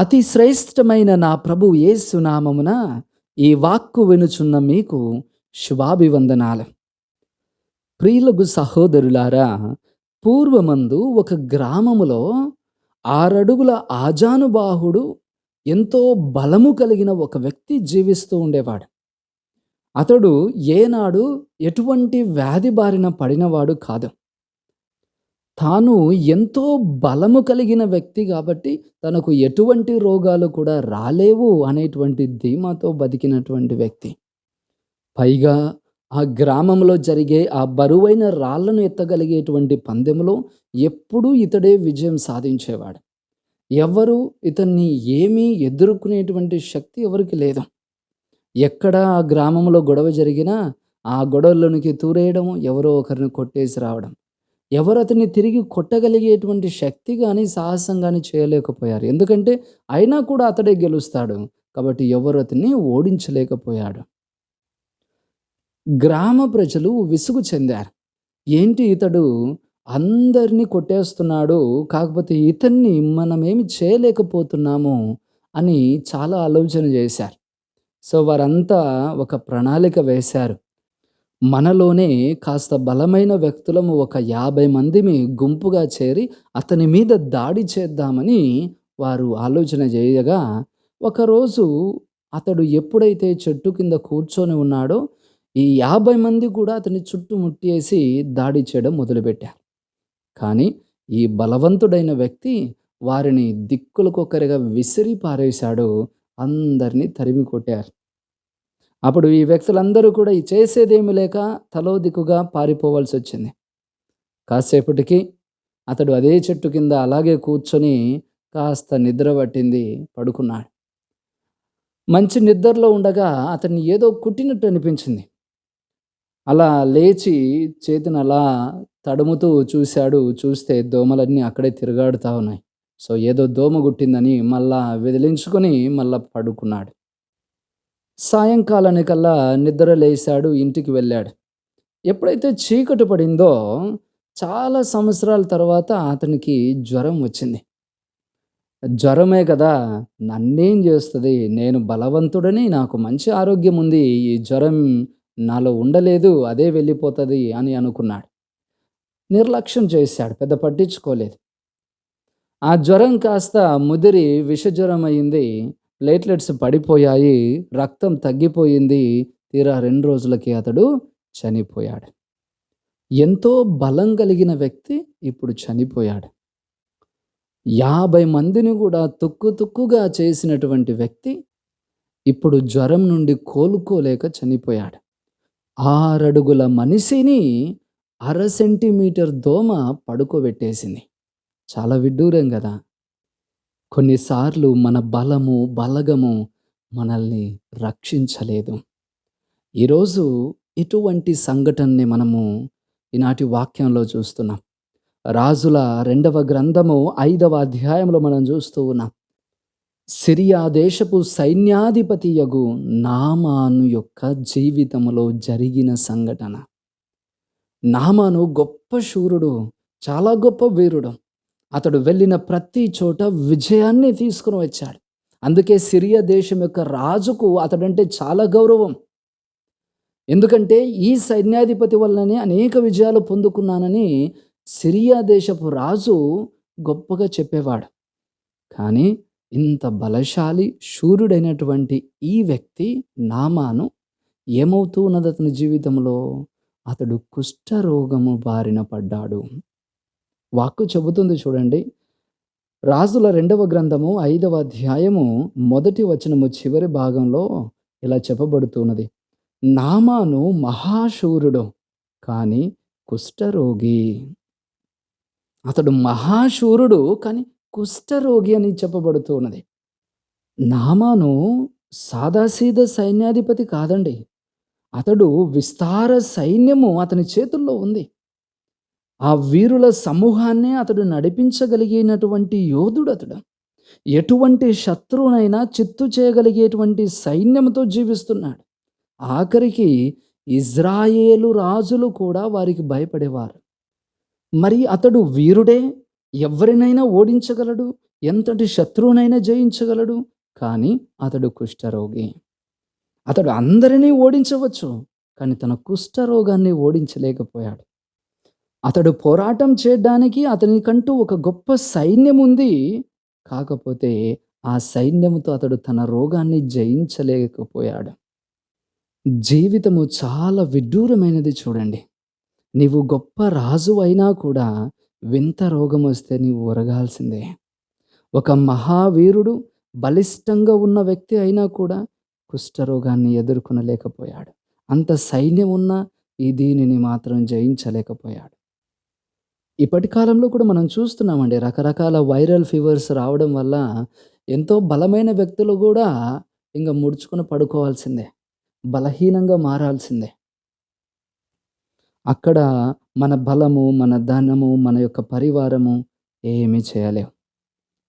అతి శ్రేష్టమైన నా ప్రభు ఏసునామమున ఈ వాక్కు వినుచున్న మీకు శుభాభివందనాలు. ప్రియులకు సహోదరులారా పూర్వమందు ఒక గ్రామములో ఆరడుగుల ఆజానుబాహుడు ఎంతో బలము కలిగిన ఒక వ్యక్తి జీవిస్తూ ఉండేవాడు. అతడు ఏనాడు ఎటువంటి వ్యాధి బారిన పడినవాడు కాదు. తాను ఎంతో బలము కలిగిన వ్యక్తి కాబట్టి తనకు ఎటువంటి రోగాలు కూడా రాలేవు అనేటువంటి ధీమాతో బతికినటువంటి వ్యక్తి. పైగా ఆ గ్రామంలో జరిగే ఆ బరువైన రాళ్ళను ఎత్తగలిగేటువంటి పందెములో ఎప్పుడూ ఇతడే విజయం సాధించేవాడు. ఎవరు ఇతన్ని ఏమీ ఎదుర్కొనేటువంటి శక్తి ఎవరికి లేదు. ఎక్కడ ఆ గ్రామంలో గొడవ జరిగినా ఆ గొడవలోనికి తూరేయడం ఎవరో ఒకరిని కొట్టేసి రావడం. ఎవరు అతన్ని తిరిగి కొట్టగలిగేటువంటి శక్తి కానీ సాహసం కానీ చేయలేకపోయారు. ఎందుకంటే అయినా కూడా అతడే గెలుస్తాడు. కాబట్టి ఎవరు అతన్ని ఓడించలేకపోయాడు. గ్రామ ప్రజలు విసుగు చెందారు. ఏంటి ఇతడు అందరినీ కొట్టేస్తున్నాడు కాకపోతే ఇతన్ని మనమేమి చేయలేకపోతున్నాము అని చాలా ఆలోచన చేశారు. సో వారంతా ఒక ప్రణాళిక వేశారు. మనలోనే కాస్త బలమైన వ్యక్తులము ఒక యాభై మందిని గుంపుగా చేరి అతని మీద దాడి చేద్దామని వారు ఆలోచన చేయగా ఒకరోజు అతడు ఎప్పుడైతే చెట్టు కింద కూర్చొని ఉన్నాడో ఈ యాభై మంది కూడా అతని చుట్టుముట్టేసి దాడి చేయడం మొదలుపెట్టారు. కానీ ఈ బలవంతుడైన వ్యక్తి వారిని దిక్కులకొక్కరిగా విసిరి పారేశాడు అందరినీ తరిమి కొట్టారు అప్పుడు ఈ వ్యక్తులందరూ కూడా ఈ చేసేదేమి లేక తలో దిక్కుగా పారిపోవాల్సి వచ్చింది. కాసేపటికి అతడు అదే చెట్టు కింద అలాగే కూర్చొని కాస్త నిద్ర పట్టింది పడుకున్నాడు. మంచి నిద్రలో ఉండగా అతన్ని ఏదో కుట్టినట్టు అనిపించింది. అలా లేచి చేతిని అలా తడుముతూ చూశాడు చూస్తే దోమలన్నీ అక్కడే తిరగాడుతూ ఉన్నాయి. సో ఏదో దోమ గుట్టిందని మళ్ళా విదిలించుకొని మళ్ళా పడుకున్నాడు. సాయంకాలానికల్లా నిద్ర లేశాడు ఇంటికి వెళ్ళాడు. ఎప్పుడైతే చీకటి పడిందో చాలా సంవత్సరాల తర్వాత అతనికి జ్వరం వచ్చింది. జ్వరమే కదా నన్నేం చేస్తుంది? నేను బలవంతుడని నాకు మంచి ఆరోగ్యం ఉంది ఈ జ్వరం నాలో ఉండలేదు అదే వెళ్ళిపోతుంది అని అనుకున్నాడు. నిర్లక్ష్యం చేశాడు పెద్ద పట్టించుకోలేదు. ఆ జ్వరం కాస్త ముదిరి విషజ్వరం అయింది ప్లేట్లెట్స్ పడిపోయాయి. రక్తం తగ్గిపోయింది. తీరా రెండు రోజులకి అతడు చనిపోయాడు. ఎంతో బలం కలిగిన వ్యక్తి ఇప్పుడు చనిపోయాడు. యాభై మందిని కూడా తుక్కు తుక్కుగా చేసినటువంటి వ్యక్తి ఇప్పుడు జ్వరం నుండి కోలుకోలేక చనిపోయాడు. ఆరడుగుల మనిషిని అర సెంటీమీటర్ దోమ పడుకోబెట్టేసింది. చాలా విడ్డూరం కదా. కొన్నిసార్లు మన బలము బలగము మనల్ని రక్షించలేదు. ఈరోజు ఇటువంటి సంఘటనని మనము ఈనాటి వాక్యంలో చూస్తున్నాం. రాజుల రెండవ గ్రంథము ఐదవ అధ్యాయంలో మనం చూస్తూ ఉన్నాం. సిరియా దేశపు సైన్యాధిపతి యగు నామాను యొక్క జీవితంలో జరిగిన సంఘటన. నామాను గొప్ప శూరుడు చాలా గొప్ప వీరుడు. అతడు వెళ్ళిన ప్రతి చోట విజయాన్ని తీసుకుని వచ్చాడు. అందుకే సిరియా దేశం యొక్క రాజుకు అతడంటే చాలా గౌరవం. ఎందుకంటే ఈ సైన్యాధిపతి వల్లనే అనేక విజయాలు పొందుకున్నానని సిరియా దేశపు రాజు గొప్పగా చెప్పేవాడు. కానీ ఇంత బలశాలి శూరుడైనటువంటి ఈ వ్యక్తి నామాను ఏమవుతూ ఉన్నది అతని జీవితంలో? అతడు కుష్ఠరోగము బారిన పడ్డాడు. వాక్కు చెబుతుంది చూడండి. రాజుల రెండవ గ్రంథము ఐదవ అధ్యాయము మొదటి వచనము చివరి భాగంలో ఇలా చెప్పబడుతున్నది. నామాను మహాశూరుడు కానీ కుష్ఠరోగి. అతడు మహాశూరుడు కానీ కుష్ఠరోగి అని చెప్పబడుతూ ఉన్నది నామాను సాదాసీద సైన్యాధిపతి కాదండి. అతడు విస్తార సైన్యము అతని చేతుల్లో ఉంది. ఆ వీరుల సమూహాన్నే అతడు నడిపించగలిగినటువంటి యోధుడు అతడు. ఎటువంటి శత్రువునైనా చిత్తు చేయగలిగేటువంటి సైన్యంతో జీవిస్తున్నాడు. ఆఖరికి ఇజ్రాయేలు రాజులు కూడా వారికి భయపడేవారు. మరి అతడు వీరుడే? ఎవరినైనా ఓడించగలడు? ఎంతటి శత్రువునైనా జయించగలడు? కానీ అతడు కుష్ఠరోగి. అతడు అందరినీ ఓడించవచ్చు కానీ తన కుష్ఠరోగాన్ని ఓడించలేకపోయాడు. అతడు పోరాటం చేయడానికి అతనికంటూ ఒక గొప్ప సైన్యం ఉంది కాకపోతే ఆ సైన్యంతో అతడు తన రోగాన్ని జయించలేకపోయాడు. జీవితము చాలా విడ్డూరమైనది చూడండి. నీవు గొప్ప రాజు అయినా కూడా వింత రోగం వస్తే నీవు ఒరగాల్సిందే. ఒక మహావీరుడు బలిష్టంగా ఉన్న వ్యక్తి అయినా కూడా కుష్ఠరోగాన్ని ఎదుర్కొనలేకపోయాడు. అంత సైన్యం ఉన్న ఈ దీనిని మాత్రం జయించలేకపోయాడు. ఇప్పటి కాలంలో కూడా మనం చూస్తున్నామండి రకరకాల వైరల్ ఫీవర్స్ రావడం వల్ల ఎంతో బలమైన వ్యక్తులు కూడా ఇంకా ముడుచుకుని పడుకోవాల్సిందే బలహీనంగా మారాల్సిందే. అక్కడ మన బలము మన ధనము మన యొక్క పరివారము ఏమీ చేయలేవు.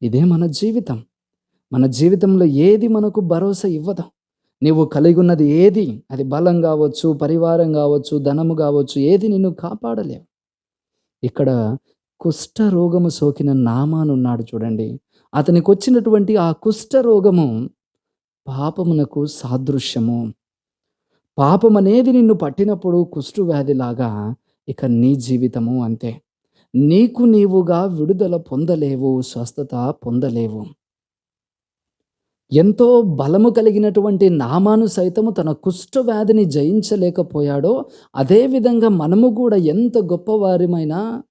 ఇదే మన జీవితం. మన జీవితంలో ఏది మనకు భరోసా ఇవ్వదు. నీవు కలిగి ఉన్నది ఏది? అది బలం కావచ్చు పరివారం కావచ్చు ధనము కావచ్చు ఏది నిన్ను కాపాడలేవు. ఇక్కడ కుష్ఠ రోగము సోకిన నామానున్నాడు చూడండి. అతనికి వచ్చినటువంటి ఆ కుష్ఠ రోగము పాపమునకు సాదృశ్యము. పాపం అనేది నిన్ను పట్టినప్పుడు కుష్టు వ్యాధిలాగా ఇక నీ జీవితము అంతే. నీకు నీవుగా విడుదల పొందలేవు స్వస్థత పొందలేవు. ఎంతో బలము కలిగినటువంటి నామాను సైతము తన కుష్ఠ వ్యాధిని జయించలేకపోయాడో అదేవిధంగా మనము కూడా ఎంత గొప్పవారిమైనా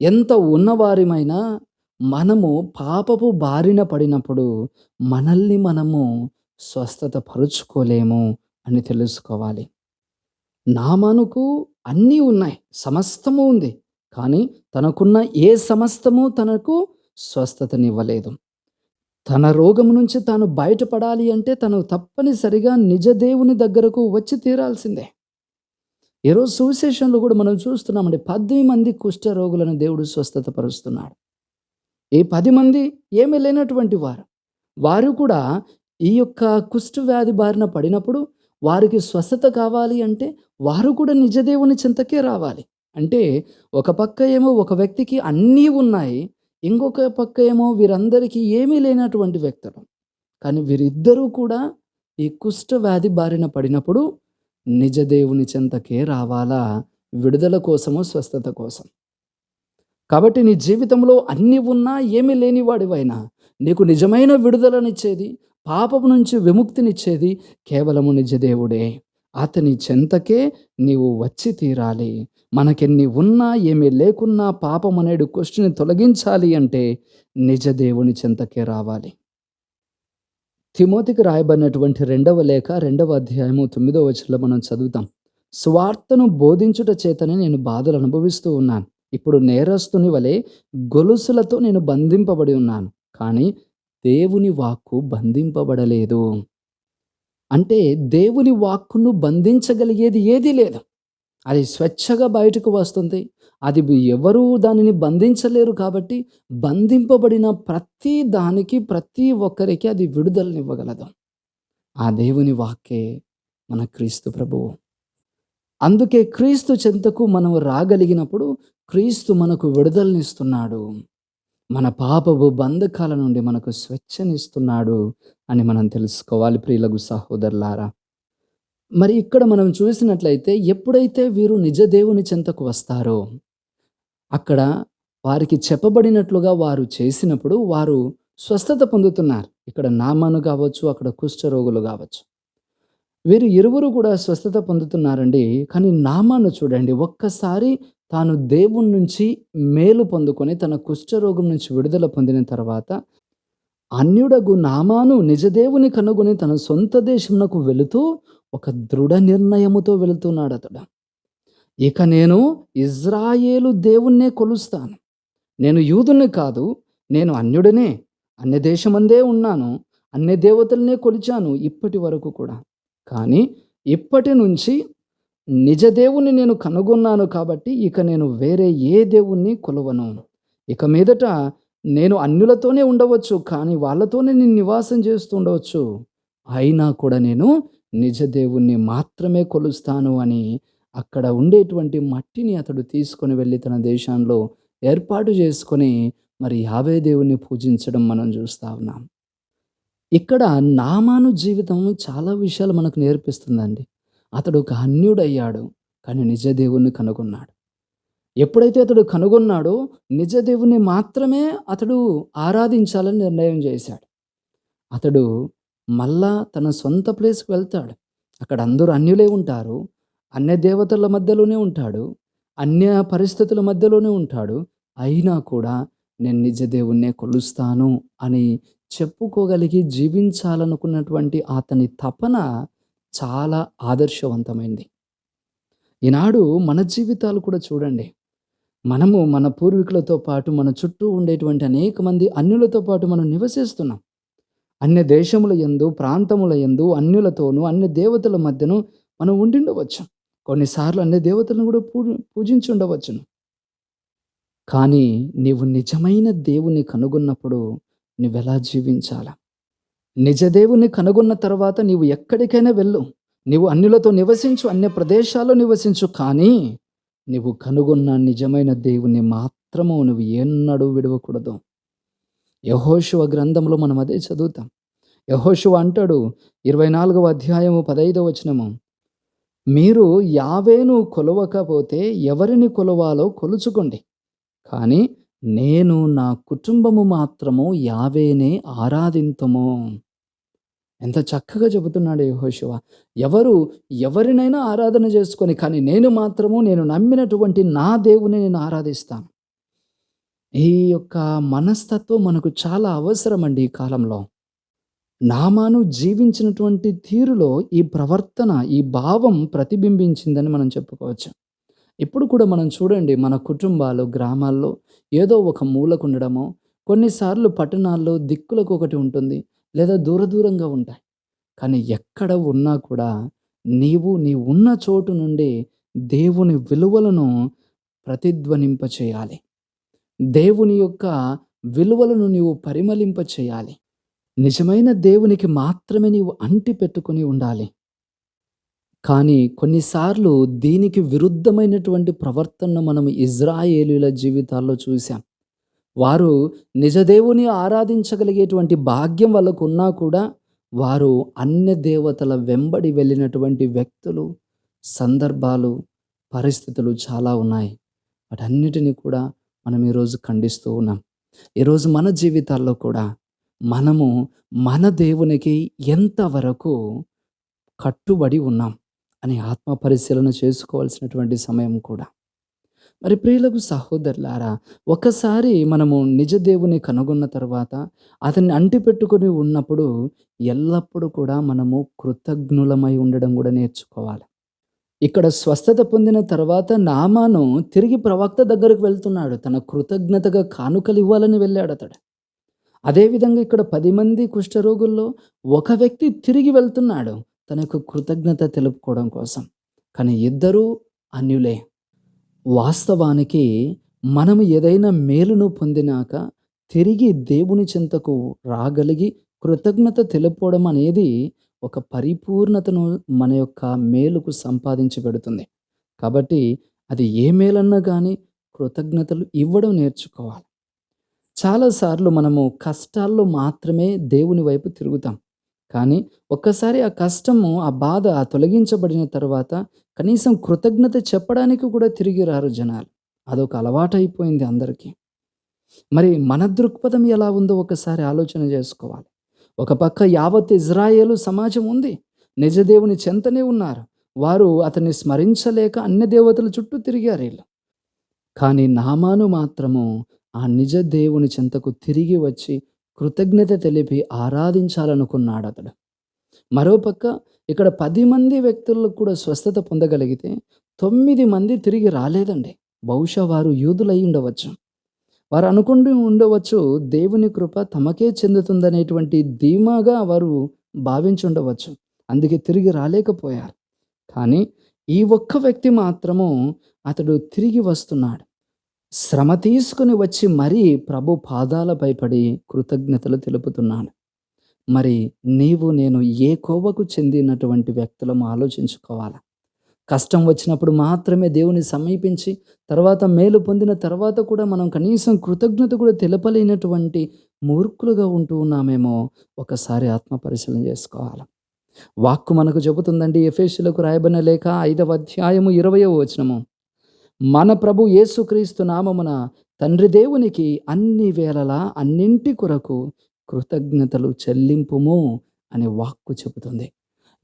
ఎంత ఉన్నవారిమైనా మనము పాపపు బారిన పడినప్పుడు మనల్ని మనము స్వస్థత పరుచుకోలేము అని తెలుసుకోవాలి. నామానుకు అన్నీ ఉన్నాయి సమస్తము ఉంది కానీ తనకున్న ఏ సమస్తము తనకు స్వస్థతనివ్వలేదు. తన రోగం నుంచి తాను బయటపడాలి అంటే తను తప్పనిసరిగా నిజ దేవుని దగ్గరకు వచ్చి తీరాల్సిందే. ఈరోజు సువిశేషంలో కూడా మనం చూస్తున్నామండి. పద్దెనిమిది మంది కుష్ఠ రోగులను దేవుడు స్వస్థతపరుస్తున్నాడు. ఈ పది మంది ఏమీ లేనటువంటి వారు. వారు కూడా ఈ యొక్క కుష్ఠ వ్యాధి బారిన పడినప్పుడు వారికి స్వస్థత కావాలి అంటే వారు కూడా నిజదేవుని చింతకే రావాలి. అంటే ఒక పక్క ఏమో ఒక వ్యక్తికి అన్నీ ఉన్నాయి. ఇంకొక పక్క ఏమో వీరందరికీ ఏమీ లేనటువంటి వ్యక్తులు. కానీ వీరిద్దరూ కూడా ఈ కుష్ఠ వ్యాధి బారిన పడినప్పుడు నిజ దేవుని చెంతకే రావాలా? విడుదల కోసము స్వస్థత కోసం. కాబట్టి నీ జీవితంలో అన్నీ ఉన్నా ఏమీ లేనివాడివైనా నీకు నిజమైన విడుదలనిచ్చేది పాపము నుంచి విముక్తినిచ్చేది కేవలము నిజ దేవుడే. అతని చెంతకే నీవు వచ్చి తీరాలి. మనకెన్ని ఉన్నా ఏమీ లేకున్నా పాపం అనేడు క్వశ్చన్ తొలగించాలి అంటే నిజ దేవుని చెంతకే రావాలి. తిమోతికి రాయబడినటువంటి రెండవ లేఖ రెండవ అధ్యాయము తొమ్మిదవ వచనంలో మనం చదువుతాం. స్వార్థను బోధించుట చేతనే నేను బాధలు అనుభవిస్తూ ఉన్నాను. ఇప్పుడు నేరస్తుని వలె గొలుసులతో నేను బంధింపబడి ఉన్నాను. కానీ దేవుని వాక్కు బంధింపబడలేదు. అంటే దేవుని వాక్కును బంధించగలిగేది ఏదీ లేదు. అది స్వచ్ఛగా బయటకు వస్తుంది. అది ఎవరూ దానిని బంధించలేరు కాబట్టి బంధింపబడిన ప్రతి దానికి ప్రతి ఒక్కరికి అది విడుదలనివ్వగలదు. ఆ దేవుని వాక్కే మన క్రీస్తు ప్రభువు అందుకే క్రీస్తు చెంతకు మనం రాగలిగినప్పుడు క్రీస్తు మనకు విడుదలనిస్తున్నాడు. మన పాపపు బంధకాల నుండి మనకు స్వేచ్ఛనిస్తున్నాడు అని మనం తెలుసుకోవాలి ప్రియులకు సహోదరులారా. మరి ఇక్కడ మనం చూసినట్లయితే ఎప్పుడైతే వీరు నిజ దేవుని చెంతకు వస్తారో అక్కడ వారికి చెప్పబడినట్లుగా వారు చేసినప్పుడు వారు స్వస్థత పొందుతున్నారు. ఇక్కడ నామాను కావచ్చు అక్కడ కుష్ఠరోగులు కావచ్చు. వీరు ఇరువురు కూడా స్వస్థత పొందుతున్నారండి. కానీ నామాను చూడండి. ఒక్కసారి తాను దేవుని నుంచి మేలు పొందుకొని తన కుష్ఠరోగం నుంచి విడుదల పొందిన తర్వాత అన్యుడగు నామాను నిజదేవుని కనుగొని తన సొంత దేశమునకు వెళుతూ ఒక దృఢ నిర్ణయముతో వెళుతున్నాడు అతడు ఇక నేను ఇజ్రాయేలు దేవుణ్ణే కొలుస్తాను. నేను యూదుని కాదు నేను అన్యుడనే అన్య దేశమందే ఉన్నాను అన్ని దేవతలనే కొలిచాను ఇప్పటి వరకు కూడా. కానీ ఇప్పటి నుంచి నిజ దేవుణ్ణి నేను కనుగొన్నాను కాబట్టి ఇక నేను వేరే ఏ దేవుణ్ణి కొలవను. ఇక మీదట నేను అన్యులతోనే ఉండవచ్చు కానీ వాళ్ళతోనే నేను నివాసం చేస్తూ ఉండవచ్చు అయినా కూడా నేను నిజ దేవుణ్ణి మాత్రమే కొలుస్తాను అని అక్కడ ఉండేటువంటి మట్టిని అతడు తీసుకొని వెళ్ళి తన దేశంలో ఏర్పాటు చేసుకొని మరి యావే దేవుణ్ణి పూజించడం మనం చూస్తా ఉన్నాం. ఇక్కడ నామాను జీవితం చాలా విషయాలు మనకు నేర్పిస్తుందండి. అతడు ఒక అన్యుడయ్యాడు. కానీ నిజ దేవుణ్ణి కనుగొన్నాడు. ఎప్పుడైతే అతడు కనుగొన్నాడో నిజ దేవుణ్ణి మాత్రమే అతడు ఆరాధించాలని నిర్ణయం చేశాడు. అతడు మళ్ళా తన సొంత ప్లేస్‌కి వెళ్తాడు. అక్కడ అందరూ అన్యులే ఉంటారు. అన్య దేవతల మధ్యలోనే ఉంటాడు. అన్య పరిస్థితుల మధ్యలోనే ఉంటాడు. అయినా కూడా నేను నిజ దేవుణ్ణే కొలుస్తాను అని చెప్పుకోగలిగి జీవించాలనుకున్నటువంటి అతని తపన చాలా ఆదర్శవంతమైంది. ఈనాడు మన జీవితాలు కూడా చూడండి. మనము మన పూర్వీకులతో పాటు మన చుట్టూ ఉండేటువంటి అనేక మంది అన్యులతో పాటు మనం నివసిస్తున్నాం. అన్య దేశముల యందు, ప్రాంతముల యందు అన్యులతోనూ, అన్ని దేవతల మధ్యను మనం ఉండిండవచ్చు. కొన్నిసార్లు అన్ని దేవతలను కూడా పూ పూజించి ఉండవచ్చును. కానీ నీవు నిజమైన దేవుని కనుగొన్నప్పుడు నువ్వెలా జీవించాలా? నిజ దేవుని కనుగొన్న తర్వాత నీవు ఎక్కడికైనా వెళ్ళు. నీవు అన్యులతో నివసించు, అన్య ప్రదేశాల్లో నివసించు. కానీ నీవు కనుగొన్న నిజమైన దేవుని మాత్రము నువ్వు ఎన్నడూ విడవకూడదు. యహోశివ గ్రంథంలో మనం అదే చదువుతాం. యహోశివ అంటాడు 24వ అధ్యాయము 15వ వచనము. మీరు యావేను కొలవకపోతే ఎవరిని కొలవాలో కొలుచుకోండి. కానీ నేను నా కుటుంబము మాత్రము యావేనే ఆరాధింతము ఎంత చక్కగా చెబుతున్నాడు యహోశివ ఎవరు ఎవరినైనా ఆరాధన చేసుకొని కానీ నేను మాత్రము నేను నమ్మినటువంటి నా దేవుని నేను ఆరాధిస్తాను. ఈ యొక్క మనస్తత్వం మనకు చాలా అవసరమండి ఈ కాలంలో. నామాను జీవించినటువంటి తీరులో ఈ ప్రవర్తన, ఈ భావం ప్రతిబింబించిందని మనం చెప్పుకోవచ్చు. ఇప్పుడు కూడా మనం చూడండి మన కుటుంబాలు, గ్రామాల్లో ఏదో ఒక మూలకుండడమో, కొన్నిసార్లు పట్టణాల్లో దిక్కులకు ఒకటి ఉంటుంది. లేదా దూర దూరంగా ఉంటాయి. కానీ ఎక్కడ ఉన్నా కూడా నీవు నీ ఉన్న చోటు నుండి దేవుని విలువలను ప్రతిధ్వనింప చేయాలి. దేవుని యొక్క విలువలను నీవు పరిమళింప చేయాలి. నిజమైన దేవునికి మాత్రమే నీవు అంటి పెట్టుకొని ఉండాలి. కానీ కొన్నిసార్లు దీనికి విరుద్ధమైనటువంటి ప్రవర్తనను మనం ఇజ్రాయేలీయుల జీవితాల్లో చూసాం. వారు నిజ దేవుని ఆరాధించగలిగేటువంటి భాగ్యం వాళ్ళకున్నా కూడా వారు అన్య దేవతల వెంబడి వెళ్ళినటువంటి వ్యక్తులు, సందర్భాలు, పరిస్థితులు చాలా ఉన్నాయి. వాటన్నిటిని కూడా మనం ఈరోజు ఖండిస్తూ ఉన్నాం. ఈరోజు మన జీవితాల్లో కూడా మనము మన దేవునికి ఎంతవరకు కట్టుబడి ఉన్నాం అని ఆత్మ పరిశీలన చేసుకోవాల్సినటువంటి సమయం కూడా. మరి ప్రియులకు సహోదరులారా ఒకసారి మనము నిజ దేవుని కనుగొన్న తర్వాత అతన్ని అంటిపెట్టుకొని ఉన్నప్పుడు ఎల్లప్పుడూ కూడా మనము కృతజ్ఞులమై ఉండడం కూడా నేర్చుకోవాలి. ఇక్కడ స్వస్థత పొందిన తర్వాత నామాను తిరిగి ప్రవక్త దగ్గరకు వెళ్తున్నాడు. తన కృతజ్ఞతగా కానుకలు ఇవ్వాలని వెళ్ళాడు అతడు. అదేవిధంగా ఇక్కడ పది మంది కుష్ఠరోగుల్లో ఒక వ్యక్తి తిరిగి వెళ్తున్నాడు. తన యొక్క కృతజ్ఞత తెలుపుకోవడం కోసం. కానీ ఇద్దరూ అన్యులే. వాస్తవానికి మనము ఏదైనా మేలును పొందినాక తిరిగి దేవుని చెంతకు రాగలిగి కృతజ్ఞత తెలుపుకోవడం అనేది ఒక పరిపూర్ణతను మన యొక్క మేలుకు సంపాదించి పెడుతుంది. కాబట్టి అది ఏ మేలన్నా కానీ కృతజ్ఞతలు ఇవ్వడం నేర్చుకోవాలి. చాలా సార్లు మనము కష్టాల్లో మాత్రమే దేవుని వైపు తిరుగుతాం. కానీ ఒక్కసారి ఆ కష్టము, ఆ బాధ తొలగించబడిన తర్వాత కనీసం కృతజ్ఞత చెప్పడానికి కూడా తిరిగి రారు జనాలు. అదొక అలవాటైపోయింది అందరికీ. మరి మన దృక్పథం ఎలా ఉందో ఒకసారి ఆలోచన చేసుకోవాలి. ఒక పక్క యావత్ ఇజ్రాయేలు సమాజం ఉంది. నిజ దేవుని చెంతనే ఉన్నారు. వారు అతన్ని స్మరించలేక అన్ని దేవతల చుట్టూ తిరిగారు వీళ్ళు కానీ నామాను మాత్రము ఆ నిజ దేవుని చెంతకు తిరిగి వచ్చి కృతజ్ఞత తెలిపి ఆరాధించాలనుకున్నాడు అతడు మరోపక్క ఇక్కడ పది మంది వ్యక్తులకు కూడా స్వస్థత పొందగలిగితే తొమ్మిది మంది తిరిగి రాలేదండి. బహుశా వారు యూదులై ఉండవచ్చు. వారు అనుకుంటూ ఉండవచ్చు దేవుని కృప తమకే చెందుతుందనేటువంటి ధీమాగా వారు భావించి ఉండవచ్చు అందుకే తిరిగి రాలేకపోయారు. కానీ ఈ ఒక్క వ్యక్తి మాత్రము అతడు తిరిగి వస్తున్నాడు. శ్రమ తీసుకొని వచ్చి మరీ ప్రభు పాదాలపై పడి కృతజ్ఞతలు తెలుపుతున్నాడు. మరి నీవు నేను ఏ కోవకు చెందినటువంటి వ్యక్తులము ఆలోచించుకోవాలా. కష్టం వచ్చినప్పుడు మాత్రమే దేవుని సమీపించి తర్వాత మేలు పొందిన తర్వాత కూడా మనం కనీసం కృతజ్ఞత కూడా తెలపలేనటువంటి మూర్ఖులుగా ఉంటూ ఉన్నామేమో ఒకసారి ఆత్మ పరిశీలన చేసుకోవాలి వాక్కు మనకు చెబుతుందండి ఎఫేషులకు రాయబడిన లేక ఐదవ అధ్యాయము ఇరవయో వచనము మన ప్రభు యేసుక్రీస్తు నామమున తండ్రి దేవునికి అన్ని వేళలా అన్నింటి కొరకు కృతజ్ఞతలు చెల్లింపుము అనే వాక్కు చెబుతుంది.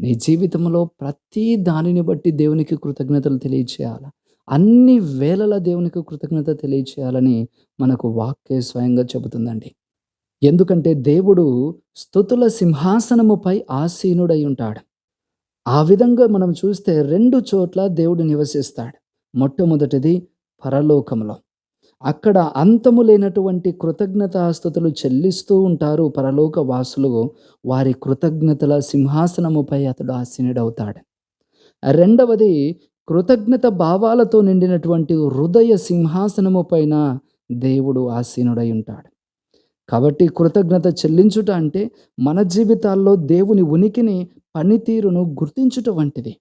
నీ జీవితంలో ప్రతి దానిని బట్టి దేవునికి కృతజ్ఞతలు తెలియచేయాలి. అన్ని వేళల దేవునికి కృతజ్ఞత తెలియచేయాలని మనకు వాక్యే స్వయంగా చెబుతుందండి. ఎందుకంటే దేవుడు స్థుతుల సింహాసనముపై ఆసీనుడై ఉంటాడు. ఆ విధంగా మనం చూస్తే రెండు చోట్ల దేవుడు నివసిస్తాడు. మొట్టమొదటిది పరలోకంలో అక్కడ అంతము లేనటువంటి కృతజ్ఞతాస్థుతులు చెల్లిస్తూ ఉంటారు పరలోక వాసులు. వారి కృతజ్ఞతల సింహాసనముపై అతడు ఆసీనుడవుతాడు. రెండవది కృతజ్ఞత భావాలతో నిండినటువంటి హృదయ సింహాసనము పైన దేవుడు ఆసీనుడై ఉంటాడు కాబట్టి కృతజ్ఞత చెల్లించుట అంటే మన జీవితాల్లో దేవుని ఉనికిని పనితీరును గుర్తించుట వంటిది.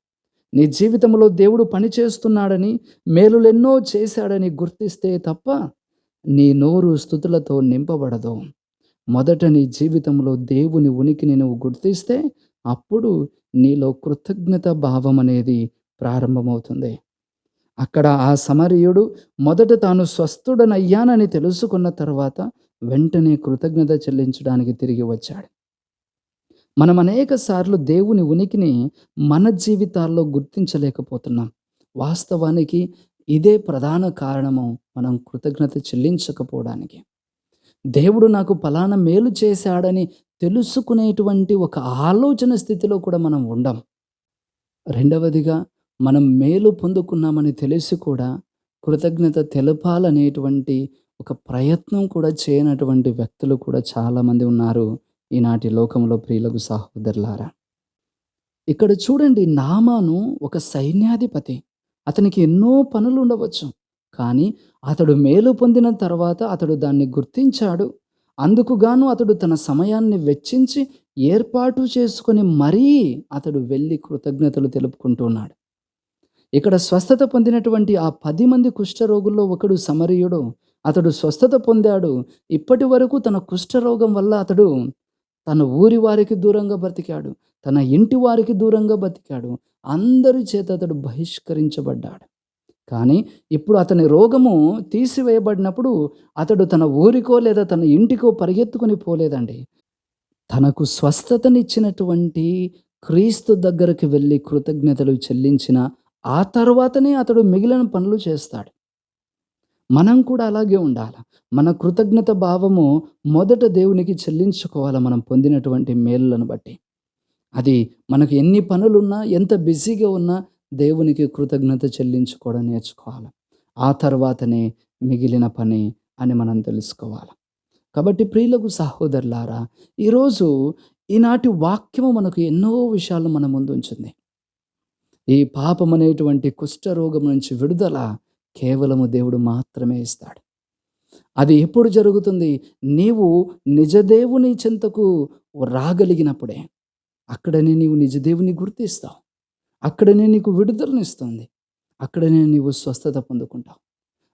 నీ జీవితంలో దేవుడు పని చేస్తున్నాడని మేలులెన్నో చేశాడని గుర్తిస్తే తప్ప నీ నోరు స్థుతులతో నింపబడదు. మొదట నీ జీవితంలో దేవుని ఉనికిని నువ్వు గుర్తిస్తే అప్పుడు నీలో కృతజ్ఞత భావం అనేది ప్రారంభమవుతుంది. అక్కడ ఆ సమరీయుడు మొదట తాను స్వస్థుడనయ్యానని తెలుసుకున్న తర్వాత వెంటనే కృతజ్ఞత చెల్లించడానికి తిరిగి వచ్చాడు. మనం అనేక సార్లు దేవుని ఉనికిని మన జీవితాల్లో గుర్తించలేకపోతున్నాం. వాస్తవానికి ఇదే ప్రధాన కారణము మనం కృతజ్ఞత చెల్లించకపోవడానికి. దేవుడు నాకు ఫలానా మేలు చేశాడని తెలుసుకునేటువంటి ఒక ఆలోచన స్థితిలో కూడా మనం ఉండం. రెండవదిగా మనం మేలు పొందుకున్నామని తెలిసి కూడా కృతజ్ఞత తెలపాలనేటువంటి ఒక ప్రయత్నం కూడా చేయనటువంటి వ్యక్తులు కూడా చాలామంది ఉన్నారు. ఈనాటి లోకంలో ప్రియులకు సహోదరులారా. ఇక్కడ చూడండి నామాను ఒక సైన్యాధిపతి. అతనికి ఎన్నో పనులు ఉండవచ్చు. కానీ అతడు మేలు పొందిన తర్వాత అతడు దాన్ని గుర్తించాడు. అందుకు గాను అతడు తన సమయాన్ని వెచ్చించి ఏర్పాటు చేసుకొని మరీ అతడు వెళ్ళి కృతజ్ఞతలు తెలుపుకుంటున్నాడు ఇక్కడ స్వస్థత పొందినటువంటి ఆ పది మంది కుష్ఠరోగుల్లో ఒకడు సమరయుడు. అతడు స్వస్థత పొందాడు. ఇప్పటి వరకు తన కుష్ఠరోగం వల్ల అతడు తన ఊరి వారికి దూరంగా బతికాడు తన ఇంటి వారికి దూరంగా బతికాడు అందరి చేత అతడు బహిష్కరించబడ్డాడు. కానీ ఇప్పుడు అతని రోగము తీసివేయబడినప్పుడు అతడు తన ఊరికో లేదా తన ఇంటికో పరిగెత్తుకొని పోలేదండి. తనకు స్వస్థతనిచ్చినటువంటి క్రీస్తు దగ్గరికి వెళ్ళి కృతజ్ఞతలు చెల్లించిన ఆ తర్వాతనే అతడు మిగిలిన పనులు చేస్తాడు. మనం కూడా అలాగే ఉండాలి? మన కృతజ్ఞత భావము మొదట దేవునికి చెల్లించుకోవాలి మనం పొందినటువంటి మేలులను బట్టి? అది మనకు ఎన్ని పనులున్నా ఎంత బిజీగా ఉన్నా దేవునికి కృతజ్ఞత చెల్లించుకోవడం నేర్చుకోవాలి? ఆ తర్వాతనే మిగిలిన పని అని మనం తెలుసుకోవాలి? కాబట్టి ప్రియులకు సహోదరులారా ఈరోజు ఈనాటి వాక్యము మనకు ఎన్నో విషయాలు మన ముందు ఉంచింది ఈ పాపం అనేటువంటి కుష్ఠరోగం నుంచి విడుదల కేవలము దేవుడు మాత్రమే ఇస్తాడు. అది ఎప్పుడు జరుగుతుంది? నీవు నిజదేవుని చెంతకు రాగలిగినప్పుడే. అక్కడనే నీవు నిజదేవుని గుర్తిస్తావు. అక్కడనే నీకు విడుదలనిస్తుంది అక్కడనే నీవు స్వస్థత పొందుకుంటావు.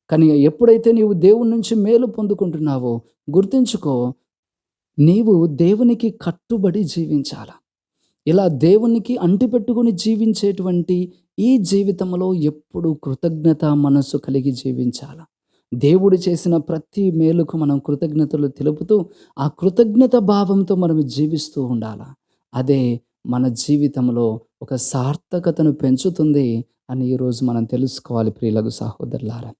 కానీ ఎప్పుడైతే నీవు దేవుని నుంచి మేలు పొందుకుంటున్నావో గుర్తించుకో నీవు దేవునికి కట్టుబడి జీవించాల? ఇలా దేవునికి అంటిపెట్టుకుని జీవించేటువంటి ఈ జీవితంలో ఎప్పుడు కృతజ్ఞత మనసు కలిగి జీవించాల. దేవుడు చేసిన ప్రతి మేలుకు మనం కృతజ్ఞతలు తెలుపుతూ ఆ కృతజ్ఞత భావంతో మనం జీవిస్తూ ఉండాల. అదే మన జీవితంలో ఒక సార్థకతను పెంచుతుంది అని ఈరోజు మనం తెలుసుకోవాలి ప్రియులకు సహోదరులారా.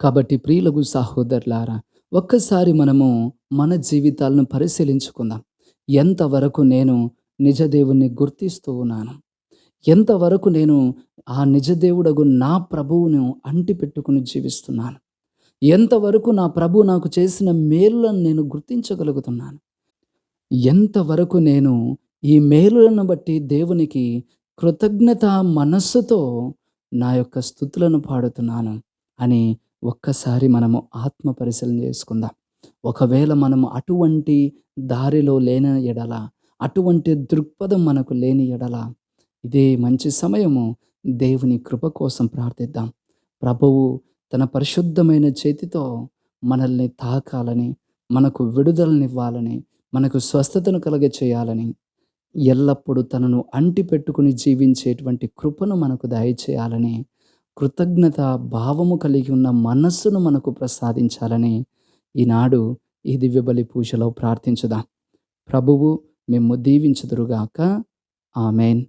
కాబట్టి ప్రియులకు సహోదరులారా ఒక్కసారి మనము మన జీవితాలను పరిశీలించుకుందాం. ఎంతవరకు నేను నిజదేవుణ్ణి గుర్తిస్తూ ఉన్నాను? ఎంతవరకు నేను ఆ నిజదేవుడగు నా ప్రభువును అంటి పెట్టుకుని జీవిస్తున్నాను? ఎంతవరకు నా ప్రభు నాకు చేసిన మేలులను నేను గుర్తించగలుగుతున్నాను? ఎంతవరకు నేను ఈ మేలులను బట్టి దేవునికి కృతజ్ఞత మనస్సుతో నా యొక్క స్థుతులను పాడుతున్నాను అని ఒక్కసారి మనము ఆత్మ పరిశీలన చేసుకుందాం. ఒకవేళ మనము అటువంటి దారిలో లేని ఎడల అటువంటి దృక్పథం మనకు లేని ఎడల ఇదే మంచి సమయము దేవుని కృప కోసం ప్రార్థిద్దాం. ప్రభువు తన పరిశుద్ధమైన చేతితో మనల్ని తాకాలని మనకు విడుదలనివ్వాలని మనకు స్వస్థతను కలగ చేయాలని ఎల్లప్పుడూ తనను అంటి పెట్టుకుని జీవించేటువంటి కృపను మనకు దయచేయాలని కృతజ్ఞత భావము కలిగి ఉన్న మనస్సును మనకు ప్రసాదించాలని ఈనాడు ఈ దివ్యబలి పూజలో ప్రార్థించుదాం. ప్రభువు మేము దీవించుదురుగాక. ఆమెన్.